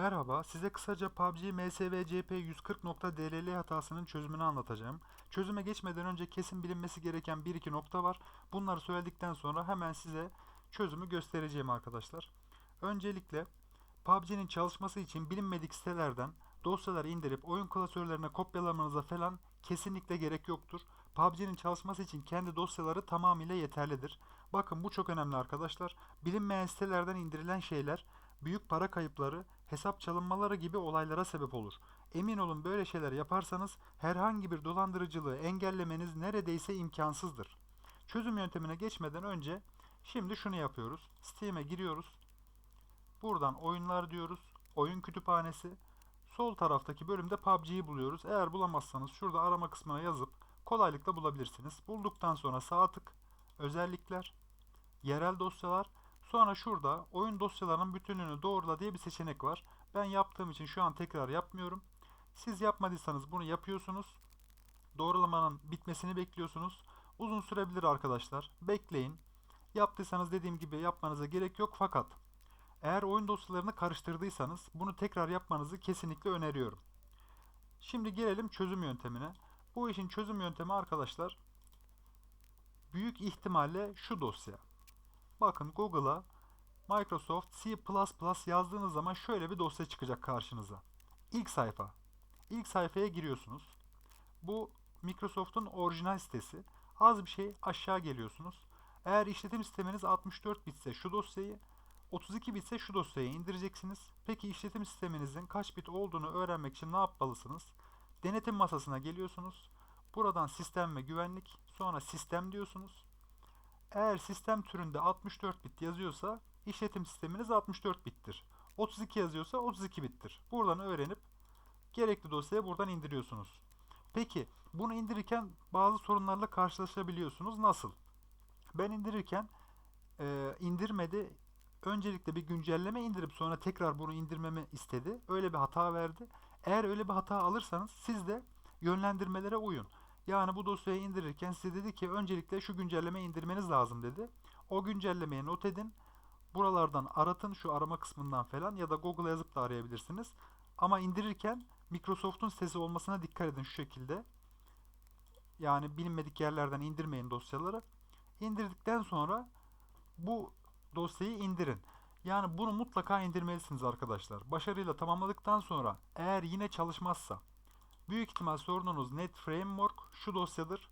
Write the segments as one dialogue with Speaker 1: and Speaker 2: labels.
Speaker 1: Merhaba, size kısaca PUBG MSVCP 140.dll hatasının çözümünü anlatacağım. Çözüme geçmeden önce kesin bilinmesi gereken 1-2 nokta var. Bunları söyledikten sonra hemen size çözümü göstereceğim arkadaşlar. Öncelikle PUBG'nin çalışması için bilinmedik sitelerden dosyalar indirip oyun klasörlerine kopyalamanıza falan kesinlikle gerek yoktur. PUBG'nin çalışması için kendi dosyaları tamamıyla yeterlidir. Bakın bu çok önemli arkadaşlar. Bilinmeyen sitelerden indirilen şeyler büyük para kayıpları, hesap çalınmaları gibi olaylara sebep olur. Emin olun böyle şeyler yaparsanız herhangi bir dolandırıcılığı engellemeniz neredeyse imkansızdır. Çözüm yöntemine geçmeden önce şimdi şunu yapıyoruz. Steam'e giriyoruz. Buradan oyunlar diyoruz. Oyun kütüphanesi. Sol taraftaki bölümde PUBG'yi buluyoruz. Eğer bulamazsanız şurada arama kısmına yazıp kolaylıkla bulabilirsiniz. Bulduktan sonra sağ tık, özellikler, yerel dosyalar, sonra şurada oyun dosyalarının bütününü doğrula diye bir seçenek var. Ben yaptığım için şu an tekrar yapmıyorum. Siz yapmadıysanız bunu yapıyorsunuz. Doğrulamanın bitmesini bekliyorsunuz. Uzun sürebilir arkadaşlar. Bekleyin. Yaptıysanız dediğim gibi yapmanıza gerek yok fakat eğer oyun dosyalarını karıştırdıysanız bunu tekrar yapmanızı kesinlikle öneriyorum. Şimdi gelelim çözüm yöntemine. Bu işin çözüm yöntemi arkadaşlar büyük ihtimalle şu dosya. Bakın Google'a Microsoft C++ yazdığınız zaman şöyle bir dosya çıkacak karşınıza. İlk sayfa. İlk sayfaya giriyorsunuz. Bu Microsoft'un orijinal sitesi. Az bir şey aşağı geliyorsunuz. Eğer işletim sisteminiz 64 bitse şu dosyayı, 32 bitse şu dosyayı indireceksiniz. Peki işletim sisteminizin kaç bit olduğunu öğrenmek için ne yapmalısınız? Denetim masasına geliyorsunuz. Buradan sistem ve güvenlik, sonra sistem diyorsunuz. Eğer sistem türünde 64 bit yazıyorsa işletim sisteminiz 64 bittir. 32 yazıyorsa 32 bittir. Buradan öğrenip gerekli dosyayı buradan indiriyorsunuz. Peki bunu indirirken bazı sorunlarla karşılaşabiliyorsunuz. Nasıl? Ben indirirken e, indirmedi. Öncelikle bir güncelleme indirip sonra tekrar bunu indirmemi istedi. Öyle bir hata verdi. Eğer öyle bir hata alırsanız siz de yönlendirmelere uyun. Yani bu dosyayı indirirken size dedi ki öncelikle şu güncelleme indirmeniz lazım dedi. O güncellemeyi not edin. Buralardan aratın şu arama kısmından falan ya da Google'a yazıp da arayabilirsiniz. Ama indirirken Microsoft'un sitesi olmasına dikkat edin şu şekilde. Yani bilinmedik yerlerden indirmeyin dosyaları. İndirdikten sonra bu dosyayı indirin. Yani bunu mutlaka indirmelisiniz arkadaşlar. Başarıyla tamamladıktan sonra eğer yine çalışmazsa büyük ihtimal sorununuz Net Framework şu dosyadır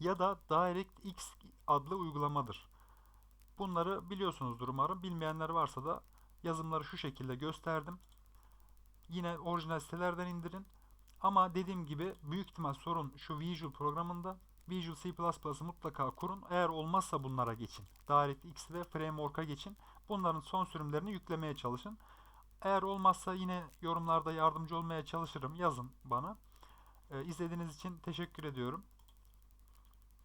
Speaker 1: ya da DirectX adlı uygulamadır. Bunları biliyorsunuzdur umarım. Bilmeyenler varsa da yazımları şu şekilde gösterdim. Yine orijinal sitelerden indirin. Ama dediğim gibi büyük ihtimal sorun şu Visual programında. Visual C++'ı mutlaka kurun. Eğer olmazsa bunlara geçin. DirectX ve Framework'a geçin. Bunların son sürümlerini yüklemeye çalışın. Eğer olmazsa yine yorumlarda yardımcı olmaya çalışırım. Yazın bana. Ee, izlediğiniz için teşekkür ediyorum.